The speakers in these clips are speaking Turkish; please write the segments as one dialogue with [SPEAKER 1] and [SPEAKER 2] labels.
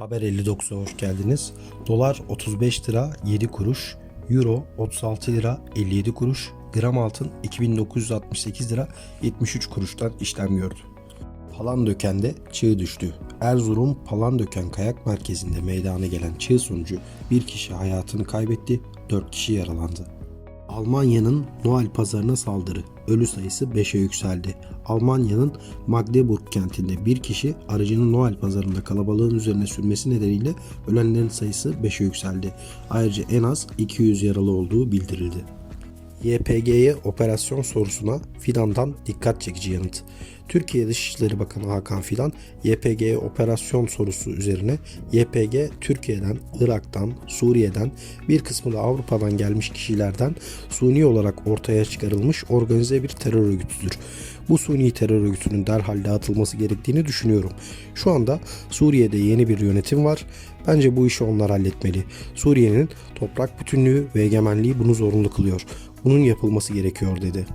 [SPEAKER 1] Haber 59'a hoş geldiniz. Dolar 35 lira 7 kuruş, Euro 36 lira 57 kuruş, gram altın 2968 lira 73 kuruştan işlem gördü. Palandöken'de çığ düştü. Erzurum Palandöken Kayak Merkezi'nde meydana gelen çığ sonucu bir kişi hayatını kaybetti, 4 kişi yaralandı. Almanya'nın Noel pazarına saldırı. Ölü sayısı 5'e yükseldi. Almanya'nın Magdeburg kentinde bir kişi aracının Noel pazarında kalabalığın üzerine sürmesi nedeniyle ölenlerin sayısı 5'e yükseldi. Ayrıca en az 200 yaralı olduğu bildirildi. YPG'ye operasyon sorusuna Fidan'dan dikkat çekici yanıt. Türkiye Dışişleri Bakanı Hakan Fidan, YPG'ye operasyon sorusu üzerine YPG, Türkiye'den, Irak'tan, Suriye'den, bir kısmı da Avrupa'dan gelmiş kişilerden suni olarak ortaya çıkarılmış organize bir terör örgütüdür. Bu suni terör örgütünün derhal dağıtılması gerektiğini düşünüyorum. Şu anda Suriye'de yeni bir yönetim var. Bence bu işi onlar halletmeli. Suriye'nin toprak bütünlüğü ve egemenliği bunu zorunlu kılıyor. Bunun yapılması gerekiyor dedi.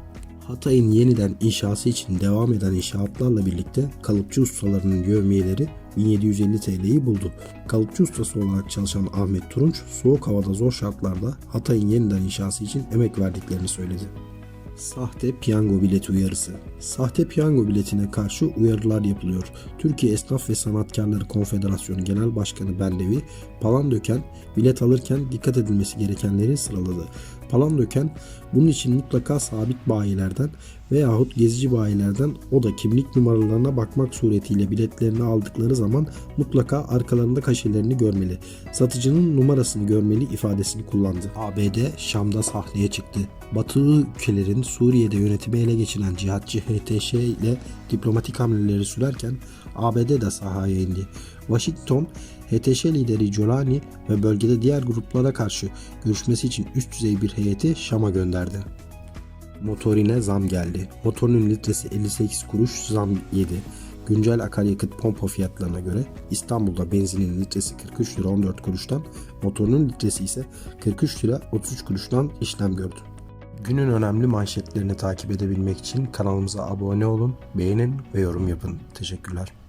[SPEAKER 1] Hatay'ın yeniden inşası için devam eden inşaatlarla birlikte kalıpçı ustalarının yövmiyeleri 1750 TL'yi buldu. Kalıpçı ustası olarak çalışan Ahmet Turunç, soğuk havada zor şartlarda Hatay'ın yeniden inşası için emek verdiklerini söyledi. Sahte piyango bileti uyarısı. Sahte piyango biletine karşı uyarılar yapılıyor. Türkiye Esnaf ve Sanatkarları Konfederasyonu Genel Başkanı Bendevi, Palandöken bilet alırken dikkat edilmesi gerekenleri sıraladı. Palandöken bunun için mutlaka sabit bayilerden veyahut gezici bayilerden o da kimlik numaralarına bakmak suretiyle biletlerini aldıkları zaman mutlaka arkalarında kaşelerini görmeli. Satıcının numarasını görmeli ifadesini kullandı. ABD Şam'da sahneye çıktı. Batılı ülkelerin Suriye'de yönetimi ele geçiren cihatçı HTŞ ile diplomatik hamleleri sürerken ABD de sahaya indi. Washington, HTŞ lideri Jolani ve bölgede diğer gruplara karşı görüşmesi için üst düzey bir heyeti Şam'a gönderdi. Motorine zam geldi. Motorinin litresi 58 kuruş zam yedi. Güncel akaryakıt pompa fiyatlarına göre İstanbul'da benzinin litresi 43 lira 14 kuruştan, motorunun litresi ise 43 lira 33 kuruştan işlem gördü. Günün önemli manşetlerini takip edebilmek için kanalımıza abone olun, beğenin ve yorum yapın. Teşekkürler.